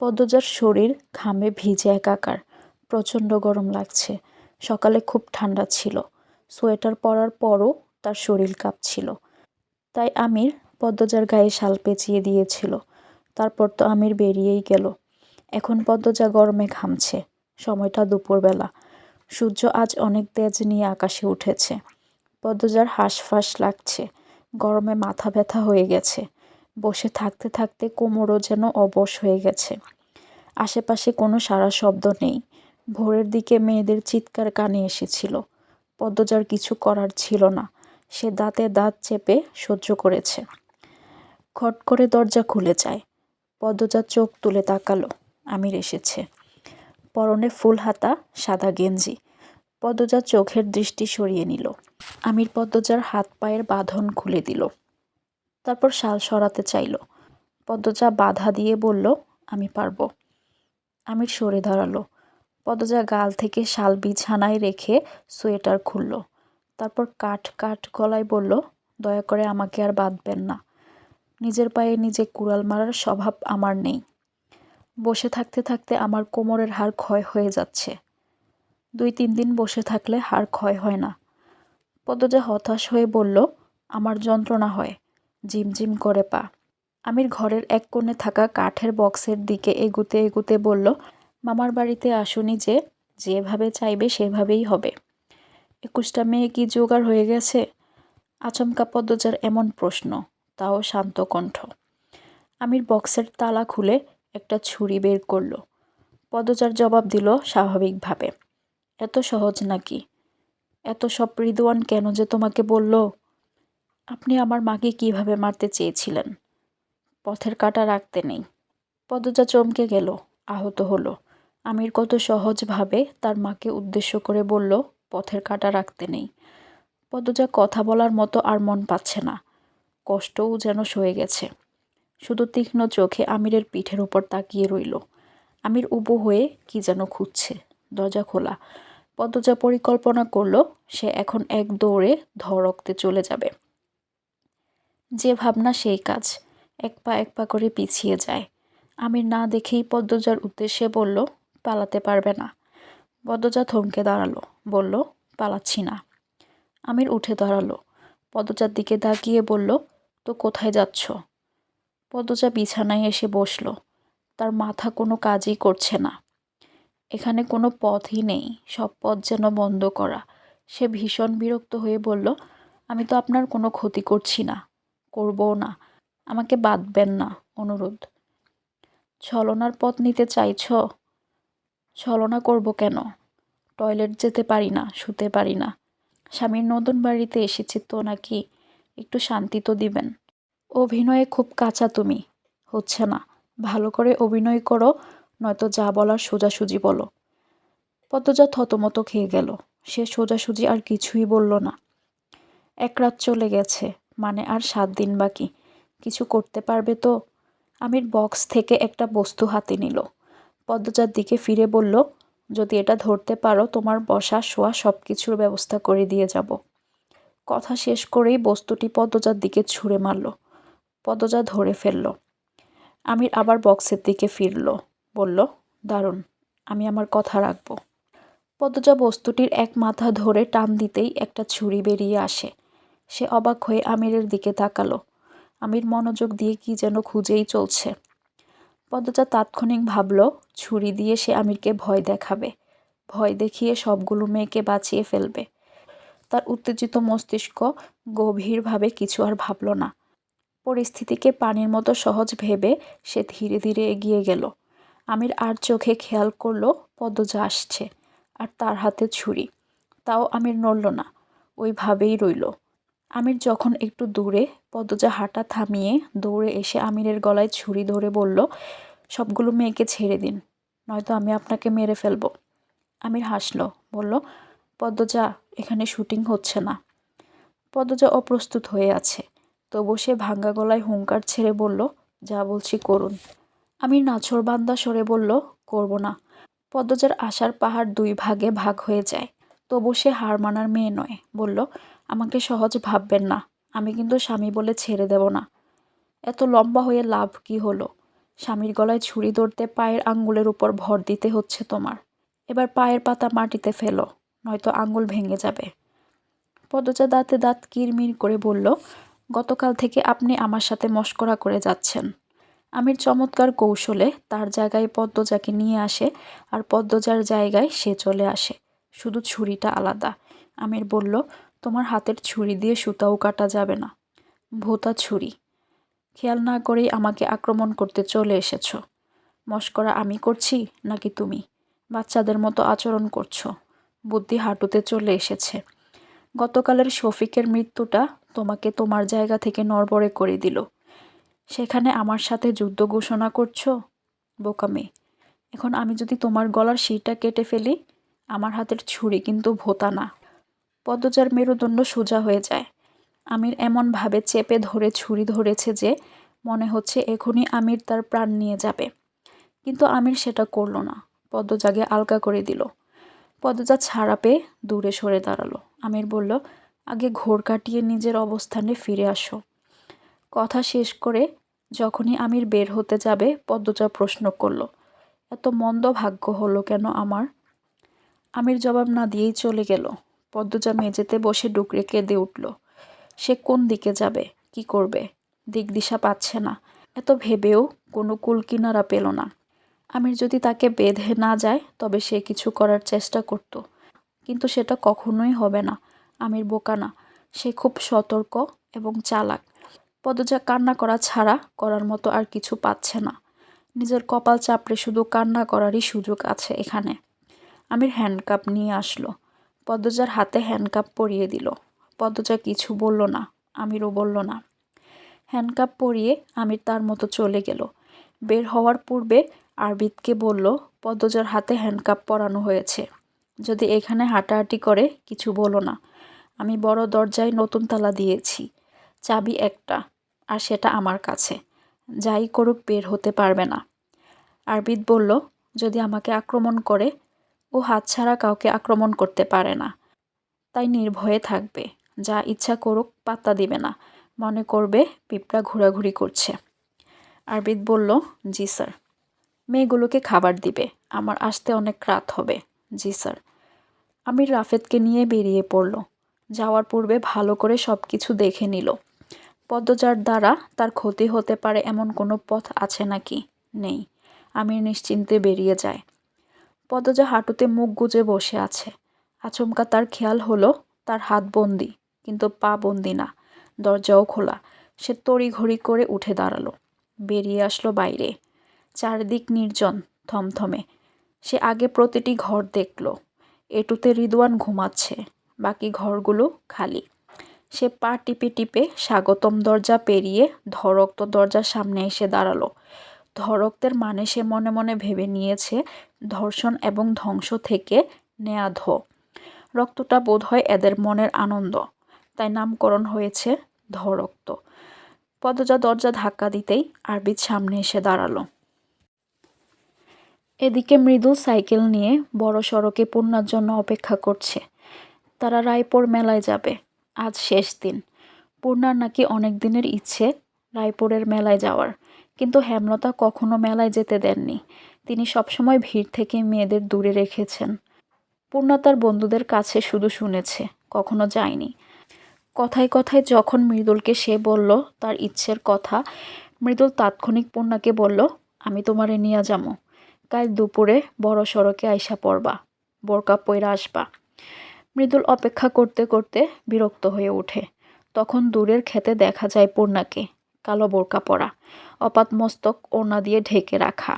পদ্মজার শরীর ঘামে ভিজে একাকার, প্রচণ্ড গরম লাগছে। সকালে খুব ঠান্ডা ছিল। সোয়েটার পরার পরও তার শরীর কাঁপছিল। তাই আমির পদ্মজার গায়ে শাল পেঁচিয়ে দিয়েছিল। তারপর তো আমির বেরিয়েই গেল। এখন পদ্মজা গরমে ঘামছে। সময়টা দুপুরবেলা। সূর্য আজ অনেক তেজ নিয়ে আকাশে উঠেছে। পদ্মজার হাঁসফাঁস লাগছে। গরমে মাথা ব্যথা হয়ে গেছে। বসে থাকতে থাকতে কোমরও যেন অবশ হয়ে গেছে। আশেপাশে কোনো সারা শব্দ নেই। ভোরের দিকে মেয়েদের চিৎকার কানে এসেছিল। পদ্মজার কিছু করার ছিল না। সে দাঁতে দাঁত চেপে সহ্য করেছে। খট করে দরজা খুলে যায়। পদ্মজা চোখ তুলে তাকালো। আমির এসেছে। পরনে ফুল হাতা, সাদা গেঞ্জি। পদ্মজা চোখের দৃষ্টি সরিয়ে নিল। আমির পদ্মজার হাত পায়ের বাঁধন খুলে দিল। তারপর শাল সরাতে চাইল। পদ্মজা বাধা দিয়ে বলল, আমি পারব। আমির সরে দাঁড়াল। পদ্মজা গাল থেকে শাল বিছানায় রেখে সোয়েটার খুলল। তারপর কাঠ কাঠ গলায় বলল, দয়া করে আমাকে আর বাঁধবেন না। নিজের পায়ে নিজে কুড়াল মারার স্বভাব আমার নেই। বসে থাকতে থাকতে আমার কোমরের হাড় ক্ষয় হয়ে যাচ্ছে। দুই তিন দিন বসে থাকলে হাড় ক্ষয় হয় না। পদ্মজা হতাশ হয়ে বলল, আমার যন্ত্রণা হয়। ঝিমঝিম করে পা। আমির ঘরের এক কোণে থাকা কাঠের বক্সের দিকে এগুতে এগুতে বলল, মামার বাড়িতে আসুনি যে, যেভাবে চাইবে সেভাবেই হবে। একুশটা মেয়ে কি জোগাড় হয়ে গেছে? আচমকা পদ্মজার এমন প্রশ্ন, তাও শান্ত কণ্ঠ। আমির বক্সের তালা খুলে একটা ছুরি বের করল। পদচার জবাব দিল স্বাভাবিকভাবে, এত সহজ নাকি? এত সব রিদওয়ান কেন যে তোমাকে বলল? আপনি আমার মাকে কীভাবে মারতে চেয়েছিলেন? পথের কাটা রাখতে নেই। পদজা চমকে গেল, আহত হলো। আমির কত সহজভাবে তার মাকে উদ্দেশ্য করে বলল, পথের কাটা রাখতে নেই। পদজা কথা বলার মতো আর মন পাচ্ছে না। কষ্টও যেন সয়ে গেছে। শুধু তীক্ষ্ণ চোখে আমিরের পিঠের উপর তাকিয়ে রইল। আমির উবু হয়ে কি যেন খুঁজছে। দরজা খোলা। পদজা পরিকল্পনা করল, সে এখন এক দৌড়ে ধরক্তে চলে যাবে। যে ভাবনা সেই কাজ। এক পা এক পা করে পিছিয়ে যায়। আমির না দেখেই পদ্মজার উদ্দেশ্যে বলল, পালাতে পারবে না। পদ্মজা থমকে দাঁড়াল, বলল, পালাচ্ছি না। আমির উঠে দাঁড়াল, পদ্মজার দিকে তাকিয়ে বলল, তো কোথায় যাচ্ছ? পদ্মজা বিছানায় এসে বসল, তার মাথা কোনো কাজই করছে না। এখানে কোনো পথই নেই, সব পথ যেন বন্ধ করা। সে ভীষণ বিরক্ত হয়ে বলল, আমি তো আপনার কোনো ক্ষতি করছি না। করবও না। আমাকে বাঁধবেন না, অনুরোধ। ছলনার পথ নিতে চাইছ? ছলনা করব কেন? টয়লেট যেতে পারি না, শুতে পারি না। স্বামীর নতুন বাড়িতে এসেছি তো নাকি? একটু শান্তি তো দিবেন। অভিনয়ে খুব কাঁচা তুমি। হচ্ছে না। ভালো করে অভিনয় করো, নয়তো যা বলার সোজাসুজি বলো। পদ্মজা থতমত খেয়ে গেল। সে সোজাসুজি আর কিছুই বলল না। এক রাত চলে গেছে। মানে আর সাত দিন বাকি। কিছু করতে পারবে তো? আমির বক্স থেকে একটা বস্তু হাতে নিল। পদ্মজার দিকে ফিরে বলল, যদি এটা ধরতে পারো, তোমার বসা, শোয়া সব কিছুর ব্যবস্থা করে দিয়ে যাব। কথা শেষ করেই বস্তুটি পদ্মজার দিকে ছুঁড়ে মারল। পদজা ধরে ফেলল। আমির আবার বক্সের দিকে ফিরল, বলল, দারুণ, আমি আমার কথা রাখব। পদজা বস্তুটির এক মাথা ধরে টান দিতেই একটা ছুরি বেরিয়ে আসে। সে অবাক হয়ে আমিরের দিকে তাকালো। আমির মনোযোগ দিয়ে কি যেন খুঁজেই চলছে। পদ্মজা তাৎক্ষণিক ভাবল, ছুরি দিয়ে সে আমিরকে ভয় দেখাবে। ভয় দেখিয়ে সবগুলো মেয়েকে বাঁচিয়ে ফেলবে। তার উত্তেজিত মস্তিষ্ক গভীরভাবে কিছু আর ভাবল না। পরিস্থিতিকে পানির মতো সহজ ভেবে সে ধীরে ধীরে এগিয়ে গেল। আমির আর চোখে খেয়াল করল, পদ্মজা আসছে, আর তার হাতে ছুরি। তাও আমির নড়ল না, ওইভাবেই রইল। আমির যখন একটু দূরে, পদ্মজা হাঁটা থামিয়ে দৌড়ে এসে আমিরের গলায় ছুরি ধরে বলল, সবগুলো মেয়েকে ছেড়ে দিন, নয়তো আমি আপনাকে মেরে ফেলব। আমির হাসল, বলল, পদ্মজা, এখানে শুটিং হচ্ছে না। পদ্মজা অপ্রস্তুত হয়ে আছে, তবু সে ভাঙ্গা গলায় হুঙ্কার ছেড়ে বলল, যা বলছি করুন। আমি নাছর বান্দা সরে বলল, করব না। পদ্মজার আশার পাহাড় দুই ভাগে ভাগ হয়ে যায়, তবু সে হার মানার মেয়ে নয়, বলল আমাকে সহজ ভাববেন না। আমি কিন্তু স্বামী বলে ছেড়ে দেব না। এত লম্বা হয়ে লাভ কি হলো? স্বামীর গলায় ছুরি ধরতে পায়ের আঙ্গুলের উপর ভর দিতে হচ্ছে তোমার। এবার পায়ের পাতা মাটিতে ফেলো, নয়তো আঙ্গুল ভেঙে যাবে। পদজা দাঁতে দাঁত কিরমির করে বলল, গতকাল থেকে আপনি আমার সাথে মস্করা করে যাচ্ছেন। আমির চমৎকার কৌশলে তার জায়গায় পদ্মজাকে নিয়ে আসে আর পদ্মজার জায়গায় সে চলে আসে। শুধু ছুরিটা আলাদা। আমির বলল তোমার হাতের ছুরি দিয়ে সুতাও কাটা যাবে না। ভোতা ছুরি। খেয়াল না করেই আমাকে আক্রমণ করতে চলে এসেছ। মস্করা আমি করছি নাকি তুমি? বাচ্চাদের মতো আচরণ করছ। বুদ্ধি হাঁটুতে চলে এসেছে। গতকালের শফিকের মৃত্যুটা তোমাকে তোমার জায়গা থেকে নড়বড়ে করে দিল। সেখানে আমার সাথে যুদ্ধ ঘোষণা করছ? বোকামে এখন আমি যদি তোমার গলার শিরটা কেটে ফেলি, আমার হাতের ছুরি কিন্তু ভোতা না। পদজার মেরুদণ্ড সোজা হয়ে যায়। আমির এমনভাবে চেপে ধরে ছুরি ধরেছে যে মনে হচ্ছে এখনই আমির তার প্রাণ নিয়ে যাবে। কিন্তু আমির সেটা করল না। পদ্মজাকে আলগা করে দিল। পদ্মজা ছাড়া পেয়ে দূরে সরে দাঁড়াল। আমির বলল, আগে ঘোর কাটিয়ে নিজের অবস্থানে ফিরে আসো। কথা শেষ করে যখনই আমির বের হতে যাবে, পদ্মজা প্রশ্ন করল, এত মন্দ ভাগ্য হলো কেন আমার? আমির জবাব না দিয়েই চলে গেল। পদ্মজা মেঝেতে বসে ডুকরে কেঁদে উঠল। সে কোন দিকে যাবে? কি করবে? দিক দিশা পাচ্ছে না। এত ভেবেও কোনো কুল কিনারা পেল না। আমির যদি তাকে বেঁধে না যায়, তবে সে কিছু করার চেষ্টা করত। কিন্তু সেটা কখনোই হবে না। আমির বোকা না। সে খুব সতর্ক এবং চালাক। পদজা কান্না করা ছাড়া করার মতো আর কিছু পাচ্ছে না। নিজের কপাল চাপড়ে শুধু কান্না করারই সুযোগ আছে এখানে। আমির হ্যান্ডকাপ নিয়ে আসলো। পদ্মজার হাতে হ্যান্ডকাপ পরিয়ে দিল। পদ্মজা কিছু বলল না, আমিরও বলল না। হ্যান্ডকাপ পরিয়ে আমির তার মতো চলে গেল। বের হওয়ার পূর্বে আরবিদকে বলল, পদ্মজার হাতে হ্যান্ডকাপ পরানো হয়েছে। যদি এখানে হাঁটাহাঁটি করে, কিছু বলো না। আমি বড় দরজায় নতুন তালা দিয়েছি। চাবি একটা, আর সেটা আমার কাছে। যাই করুক, বের হতে পারবে না। আরবিদ বলল, যদি আমাকে আক্রমণ করে ও হাতছাড়া কাউকে আক্রমণ করতে পারে না। তাই নির্ভয়ে থাকবে। যা ইচ্ছা করুক, পাত্তা দিবে না। মনে করবে, পিঁপড়া ঘোরাঘুরি করছে। আরবিদ বলল, জি, স্যার। মেয়েগুলোকে খাবার দিবে। আমার আসতে অনেক রাত হবে। জি, স্যার। আমি রাফেদকে নিয়ে বেরিয়ে পড়ল। যাওয়ার পূর্বে ভালো করে সব কিছু দেখে নিল। পদ্মজার দ্বারা তার ক্ষতি হতে পারে এমন কোনো পথ আছে নাকি? নেই। আমির নিশ্চিন্তে বেরিয়ে যায়। পদ্মজা হাঁটুতে মুখ গুজে বসে আছে। আচমকা তার খেয়াল হলো তার হাত বন্দি, কিন্তু পা বন্দি না। দরজাও খোলা। সে তড়িঘড়ি করে উঠে দাঁড়াল। বেরিয়ে আসলো বাইরে। চারদিক নির্জন, থমথমে। সে আগে প্রতিটি ঘর দেখল। এটুতে রিদওয়ান ঘুমাচ্ছে। বাকি ঘরগুলো খালি। সে পা টিপে টিপে স্বাগতম দরজা পেরিয়ে ধরক্ত দরজার সামনে এসে দাঁড়াল। ধরক্তের মানে সে মনে মনে ভেবে নিয়েছে ধর্ষণ এবং ধ্বংস থেকে নেয়া ধ। রক্তটা বোধ হয় এদের মনের আনন্দ। তাই নামকরণ হয়েছে ধরক্ত। পদজা দরজা ধাক্কা দিতেই আরবিদ সামনে এসে দাঁড়াল। এদিকে মৃদু সাইকেল নিয়ে বড় সড়কে পূর্ণার জন্য অপেক্ষা করছে। তারা রায়পুর মেলায় যাবে। আজ শেষ দিন। পূর্ণার নাকি অনেক দিনের ইচ্ছে রায়পুরের মেলায় যাওয়ার। কিন্তু হেমলতা কখনো মেলায় যেতে দেননি। তিনি সবসময় ভিড় থেকে মেয়েদের দূরে রেখেছেন। পূর্ণা তার বন্ধুদের কাছে শুধু শুনেছে, কখনো যায়নি। কথায় কথায় যখন মৃদুলকে সে বলল তার ইচ্ছের কথা, মৃদুল তাৎক্ষণিক পূর্ণাকে বলল, আমি তোমারে নিয়ে যাব কাল দুপুরে বড় সড়কে আইসা পড়বা, বোরকা পইরা আসবা। মৃদুল অপেক্ষা করতে করতে বিরক্ত হয়ে ওঠে। তখন দূরের খেতে দেখা যায় পূর্ণাকে, কালো বোরকা পরা। অপাত মস্তক ওড়না দিয়ে ঢেকে রাখা।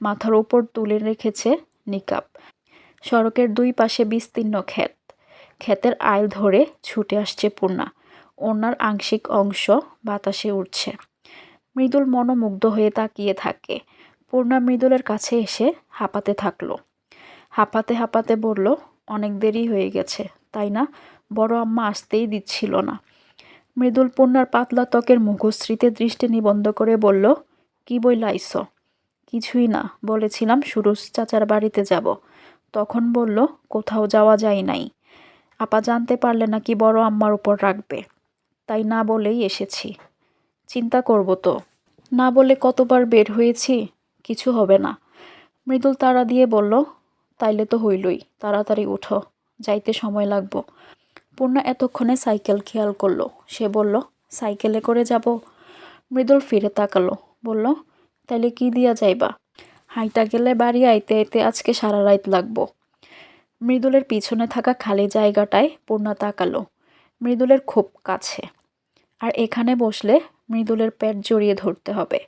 মাথার ওপর তুলে রেখেছে নিকাপ সড়কের দুই পাশে বিস্তীর্ণ ক্ষেত। ক্ষেতের আইল ধরে ছুটে আসছে পূর্ণা। ওনার আংশিক অংশ বাতাসে উঠছে মৃদুল মনোমুগ্ধ হয়ে তাকিয়ে থাকে। পূর্ণা মৃদুলের কাছে এসে হাঁপাতে থাকল। হাঁপাতে হাঁপাতে বলল, অনেক দেরি হয়ে গেছে, তাই না? বড় আম্মা আসতেই দিচ্ছিল না। মৃদুল পূর্ণার পাতলা ত্বকের মুখশ্রীতে দৃষ্টি নিবন্ধ করে বলল, কি বই লাইস কিছুই না, বলেছিলাম সুরজ চাচার বাড়িতে যাব। তখন বলল, কোথাও যাওয়া যায় নাই। আপা জানতে পারলে নাকি বড় আম্মার উপর রাখবে। তাই না বলেই এসেছি। চিন্তা করব তো। না বলে কতবার বের হয়েছি? কিছু হবে না। মৃদুল তারা দিয়ে বলল, তাইলে তো হইলই। তাড়াতাড়ি উঠো। যাইতে সময় লাগবো। পূর্ণা এতক্ষণে সাইকেল খেয়াল করল। সে বলল, সাইকেলে করে যাব? মৃদুল ফিরে তাকালো, বলল, তাইলে কি দিয়া যাইবা? হাইটা গেলে বাড়ি আইতে আইতে আজকে সারা রাত লাগবো। মৃদুলের পিছনে থাকা খালি জায়গাটায় পূর্ণা তাকালো, মৃদুলের খুব কাছে। আর এখানে বসলে মৃদুলের পেট জড়িয়ে ধরতে হবে।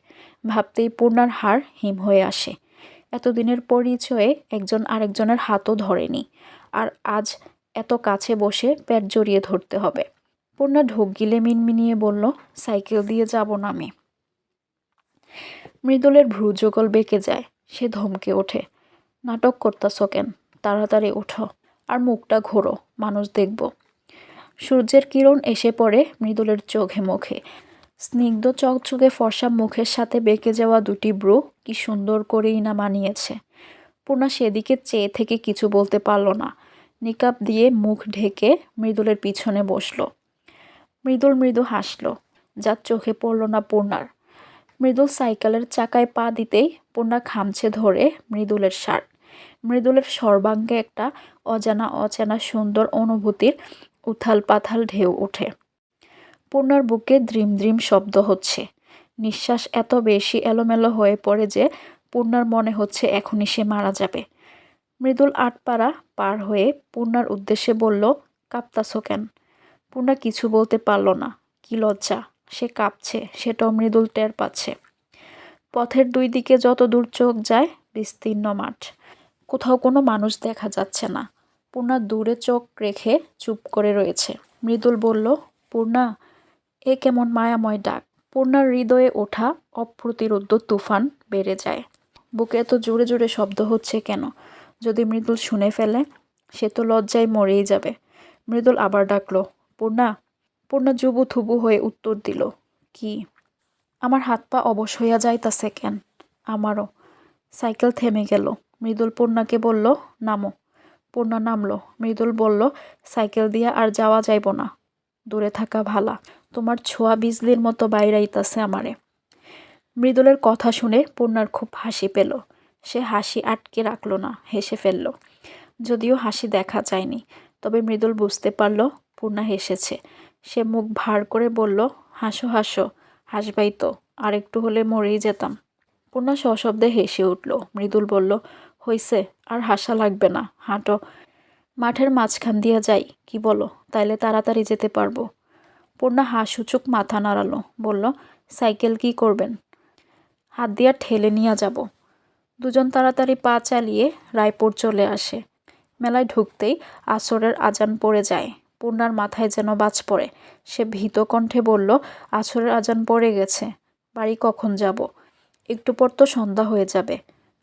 ভাবতেই পূর্ণার হাড় হিম হয়ে আসে। এতদিনের পরিচয়ে একজন আরেকজনের হাতও ধরেনি। আর আজ এত কাছে বসে পেট জড়িয়ে ধরতে হবে। পূর্ণা ঢোক গিলে মিনমিনিয়ে বলল, সাইকেল দিয়ে যাব না আমি। মৃদুলের ভ্রুযুগল বেঁকে যায়, সে ধমকে ওঠে, নাটক করতাস কেন? তাড়াতাড়ি ওঠো, আর মুখটা ঘোরো, মানুষ দেখব। সূর্যের কিরণ এসে পড়ে মৃদুলের চোখে মুখে। স্নিগ্ধ চকচকে ফর্সা মুখের সাথে বেঁকে যাওয়া দুটি ব্রু কি সুন্দর করেই না মানিয়েছে। পূর্ণা সেদিকে চেয়ে থেকে কিছু বলতে পারল না। নিকাপ দিয়ে মুখ ঢেকে মৃদুলের পিছনে বসল। মৃদুল মৃদু হাসল, যার চোখে পড়ল না পূর্ণার। মৃদুল সাইকেলের চাকায় পা দিতেই পূর্ণা খামছে ধরে মৃদুলের শার্ট মৃদুলের সর্বাঙ্গে একটা অজানা অচেনা সুন্দর অনুভূতির উথাল পাথাল ঢেউ ওঠে। পূর্ণার বুকে দ্রিম দ্রিম শব্দ হচ্ছে। নিঃশ্বাস এত বেশি এলোমেলো হয়ে পড়ে যে পূর্ণার মনে হচ্ছে এখনই সে মারা যাবে। মৃদুল আটপাড়া পার হয়ে পূর্ণার উদ্দেশ্যে বলল, কাঁপতাছো কেন? পূর্ণা কিছু বলতে পারল না। কি লজ্জা, সে কাঁপছে, সেটাও মৃদুল টের পাচ্ছে। পথের দুই দিকে যত দূর চোখ যায়, বিস্তীর্ণ মাঠ। কোথাও কোনো মানুষ দেখা যাচ্ছে না পূর্ণা দূরে চোখ রেখে চুপ করে রয়েছে। মৃদুল বলল, পূর্ণা, এ কেমন মায়াময় ডাক পূর্ণার হৃদয়ে ওঠা অপ্রতিরোধ্য তুফান বেড়ে যায়। বুকে এত জোরে জোরে শব্দ হচ্ছে কেন? যদি মৃদুল শুনে ফেলে, সে তো লজ্জায় মরেই যাবে। মৃদুল আবার ডাকলো, পূর্ণা পূর্ণা জুবু থুবু হয়ে উত্তর দিল, কি? আমার হাত পা অবশ হইয়া যাইতাছে কেন? আমারও। সাইকেল থেমে গেল। মৃদুল পূর্ণাকে বলল, নামো। পূর্ণা নামলো। মৃদুল বলল, সাইকেল দিয়া আর যাওয়া যাইব না। দূরে থাকা ভালা। তোমার ছোঁয়া বিজলির মতো বাইরাইতাছে আমারে। মৃদুলের কথা শুনে পূর্ণার খুব হাসি পেল। সে হাসি আটকে রাখল না, হেসে ফেলল। যদিও হাসি দেখা যায়নি, তবে মৃদুল বুঝতে পারল পূর্ণা হেসেছে। সে মুখ ভার করে বলল, হাসো হাসো, হাসবাই তো, আর একটু হলে মরেই যেতাম। পূর্ণা সশব্দে হেসে উঠল। মৃদুল বলল, হইছে, আর হাসা লাগবে না, হাঁটো। মাঠের মাঝখান দিয়ে যাই, কি বলো? তাইলে তাড়াতাড়ি যেতে পারব। পূর্ণা হাসুচুক মাথা নাড়ালো, বলল, সাইকেল কি করবেন? হাত দিয়া ঠেলে নিয়ে যাব। দুজন তাড়াতাড়ি পা চালিয়ে রায়পুর চলে আসে। মেলায় ঢুকতেই আসরের আজান পড়ে যায়। পূর্ণার মাথায় যেন বাজ পড়ে। সে ভীত কণ্ঠে বলল, আসরের আজান পড়ে গেছে। বাড়ি কখন যাব? একটু পর তো সন্ধ্যা হয়ে যাবে।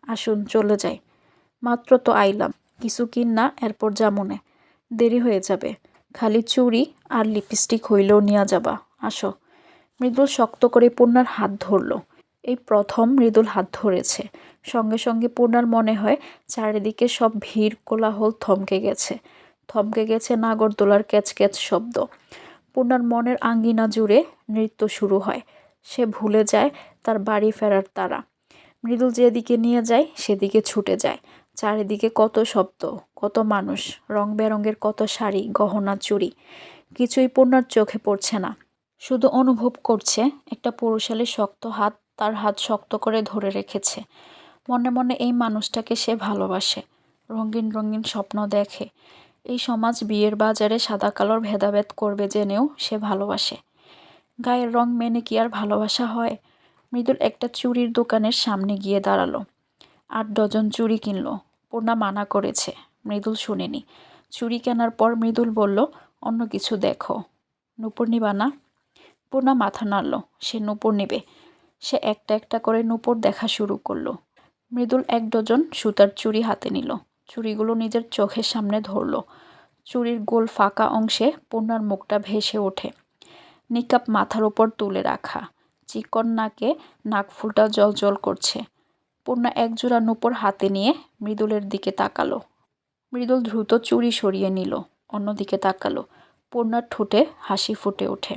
আসুন, চলে যাই। মাত্র তো আইলাম। কিছু কিন না, এরপর মনে দেরি হয়ে যাবে। খালি চুড়ি আর লিপস্টিক হইলেও নিয়ে যাবা। আসো। মৃদুল শক্ত করে পূর্ণার হাত ধরল। এই প্রথম মৃদুল হাত ধরেছে। সঙ্গে সঙ্গে পূর্ণার মনে হয় চারিদিকে সব ভিড়, কোলাহল থমকে গেছে। থমকে গেছে নাগরদোলার ক্যাচ ক্যাচ শব্দ। পূর্ণার মনের আঙ্গিনা জুড়ে নৃত্য শুরু হয়। সে ভুলে যায় তার বাড়ি ফেরার তারা। মৃদুল যেদিকে নিয়ে যায়, সেদিকে ছুটে যায়। চারিদিকে কত শব্দ, কত মানুষ রং বেরঙের কত শাড়ি, গহনা, চুড়ি। কিছুই পূর্ণার চোখে পড়ছে না। শুধু অনুভব করছে একটা পুরুষালী শক্ত হাত তার হাত শক্ত করে ধরে রেখেছে। মনে মনে এই মানুষটাকে সে ভালোবাসে। রঙিন রঙিন স্বপ্ন দেখে। এই সমাজ বিয়ের বাজারে সাদা কালোর ভেদাভেদ করবে জেনেও সে ভালোবাসে। গায়ের রং মেনে কি আর ভালোবাসা হয়? মৃদুল একটা চুরির দোকানের সামনে গিয়ে দাঁড়াল। আট ডজন চুরি কিনলো। পূর্ণা মানা করেছে। মৃদুল শুনেনি। চুরি কেনার পর মৃদুল বলল, অন্য কিছু দেখো। নুপুর না? পূর্ণা মাথা নাড়ল। সে নুপুর নেবে। সে একটা একটা করে নুপুর দেখা শুরু করল। মৃদুল এক ডজন সুতার চুড়ি হাতে নিল। চুড়িগুলো নিজের চোখের সামনে ধরল। চুড়ির গোল ফাঁকা অংশে পূর্ণার মুখটা ভেসে ওঠে। নিকাপ মাথার ওপর তুলে রাখা। চিকন নাকে নাকফুলটা জল করছে। পূর্ণা একজোড়া নুপুর হাতে নিয়ে মৃদুলের দিকে তাকালো। মৃদুল দ্রুত চুড়ি সরিয়ে নিল। অন্যদিকে তাকালো। পূর্ণার ঠোঁটে হাসি ফুটে ওঠে।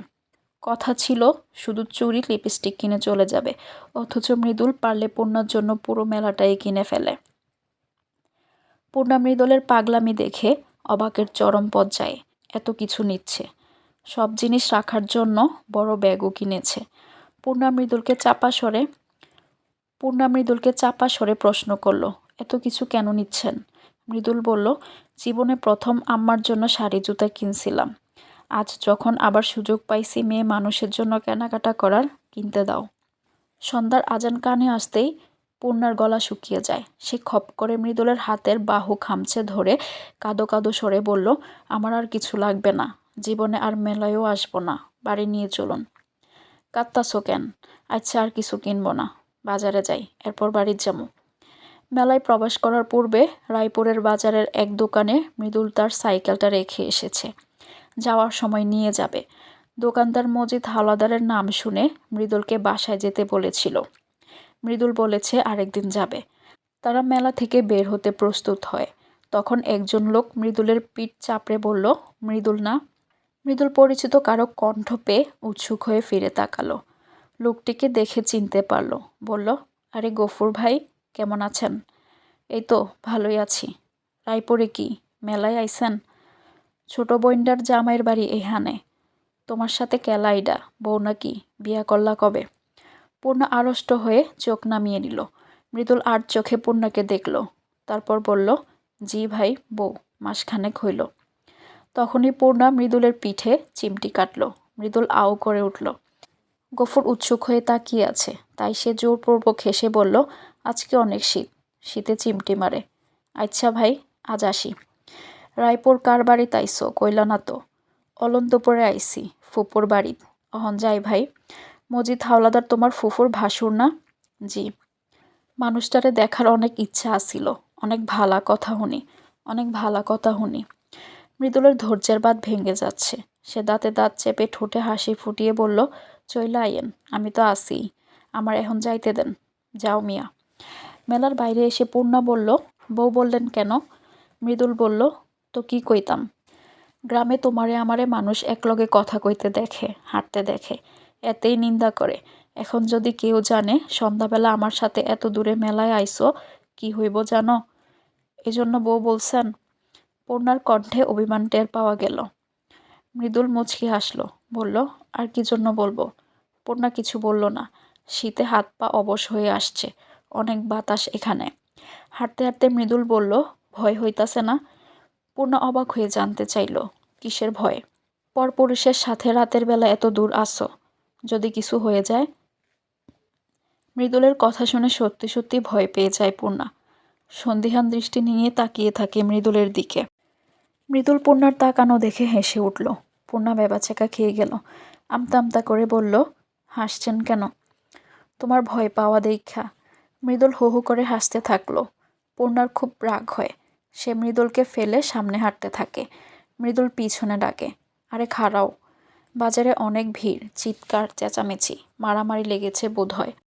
কথা ছিল, শুধু চুরি লিপস্টিক কিনে চলে যাবে, অথচ মৃদুল পারলে পূর্ণার জন্য পুরো মেলাটাই কিনে ফেলে। পূর্ণা মৃদুলের পাগলামি দেখে অবাকের চরম পর্যায়ে এত কিছু নিচ্ছে। সব জিনিস রাখার জন্য বড় ব্যাগও কিনেছে। পূর্ণা মৃদুলকে চাপা সরে পূর্ণা মৃদুলকে চাপা সরে প্রশ্ন করল, এত কিছু কেন নিচ্ছেন? মৃদুল বলল, জীবনে প্রথম আম্মার জন্য শাড়ি জুতা কিনছিলাম। আজ যখন আবার সুযোগ পাইছি মেয়ে মানুষের জন্য কেনাকাটা করার, কিনতে দাও। সন্ধ্যার আজান কানে আসতেই পূর্ণার গলা শুকিয়ে যায়। সে খপ করে মৃদুলের হাতের বাহু খামছে ধরে কাদো কাদো সরে বলল, আমার আর কিছু লাগবে না, জীবনে আর মেলায়ও আসব না, বাড়ি নিয়ে চলুন। কাত্তাসো কেন? আচ্ছা আর কিছু কিনবো না, বাজারে যাই, এরপর বাড়ির যাব। মেলায় প্রবেশ করার পূর্বে রায়পুরের বাজারের এক দোকানে মৃদুল তার সাইকেলটা রেখে এসেছে। যাওয়ার সময় নিয়ে যাবে। দোকানদার মজিদ হাওলাদারের নাম শুনে মৃদুলকে বাসায় যেতে বলেছিল। মৃদুল বলেছে, আরেকদিন যাবে। তারা মেলা থেকে বের হতে প্রস্তুত হয়। তখন একজন লোক মৃদুলের পিঠ চাপড়ে বলল, মৃদুল না? মৃদুল পরিচিত কারও কণ্ঠ পেয়ে উৎসুক হয়ে ফিরে তাকালো। লোকটিকে দেখে চিনতে পারল। বলল, আরে গফুর ভাই, কেমন আছেন? এই তো, ভালোই আছি। রায়পুরে কি? মেলায় আইসেন ছোট বইন্ডার জামাইয়ের বাড়ি এখানে। তোমার সাথে কেলাইডা, বউ নাকি? বিয়া করলা কবে? পূর্ণা আড়ষ্ট হয়ে চোখ নামিয়ে নিল। মৃদুল আর চোখে পূর্ণাকে দেখল। তারপর বলল, জি ভাই, বউ। মাসখানেক হইল। তখনই পূর্ণা মৃদুলের পিঠে চিমটি কাটল। মৃদুল আও করে উঠল। গফুর উৎসুক হয়ে তাকিয়ে আছে। তাই সে জোরপূর্বক হেসে বলল, আজকে অনেক শীত। শীতে চিমটি মারে। আচ্ছা ভাই, আজ আসি। রায়পুর কার বাড়ি আইসো কইলা না তো। অলন্তপুরে আইসি ফুপুর বাড়ি। অহন যাই ভাই। মজিদ হাওলাদার তোমার ফুফুর ভাসুর না? জি। মানুষটারে দেখার অনেক ইচ্ছা আসিল অনেক ভালা কথা শুনি অনেক ভালা কথা শুনি মৃদুলের ধৈর্যের বাদ ভেঙে যাচ্ছে। সে দাঁতে দাঁত চেপে ঠোঁটে হাসি ফুটিয়ে বলল, চইলা আইয়েন, আমি তো আসি আমার এখন যাইতে দেন। যাও মিয়া। মেলার বাইরে এসে পূর্ণা বলল, বউ বললেন কেন? মৃদুল বলল তো কি কইতাম? গ্রামে তোমারে আমারে মানুষ একলগে কথা কইতে দেখে, হাঁটতে দেখে, এতেই নিন্দা করে। এখন যদি কেউ জানে, সন্ধ্যাবেলা আমার সাথে এত দূরে মেলায় আইসো, কি হইব জানো? এজন্য বউ বলছেন, পূর্ণার কণ্ঠে অভিমান টের পাওয়া গেল। মৃদুল মুচকি হাসলো, বলল, আর কি জন্য বলব? পূর্ণা কিছু বলল না। শীতে হাত পা অবশ হয়ে আসছে, অনেক বাতাস এখানে। হাঁটতে হাঁটতে মৃদুল বলল, ভয় হইতাছে না? পূর্ণা অবাক হয়ে জানতে চাইল, কিসের ভয়? পরপুরুষের সাথে রাতের বেলা এত দূর আসো যদি কিছু হয়ে যায়? মৃদুলের কথা শুনে সত্যি সত্যি ভয় পেয়ে যায় পূর্ণা। সন্দিহান দৃষ্টি নিয়ে তাকিয়ে থাকে মৃদুলের দিকে। মৃদুল পূর্ণার তাকানো দেখে হেসে উঠল। পূর্ণা বেবাচেকা খেয়ে গেল। আমতা আমতা করে বলল, হাসছেন কেন? তোমার ভয় পাওয়া দেখা মৃদুল হু হু করে হাসতে থাকল। পূর্ণার খুব রাগ হয়। সে মৃদুলকে ফেলে সামনে হাঁটতে থাকে। মৃদুল পিছনে ডাকে, আরে খাড়াও। বাজারে অনেক ভিড়, চিৎকার, চেঁচামেচি, মারামারি লেগেছে বোধ হয়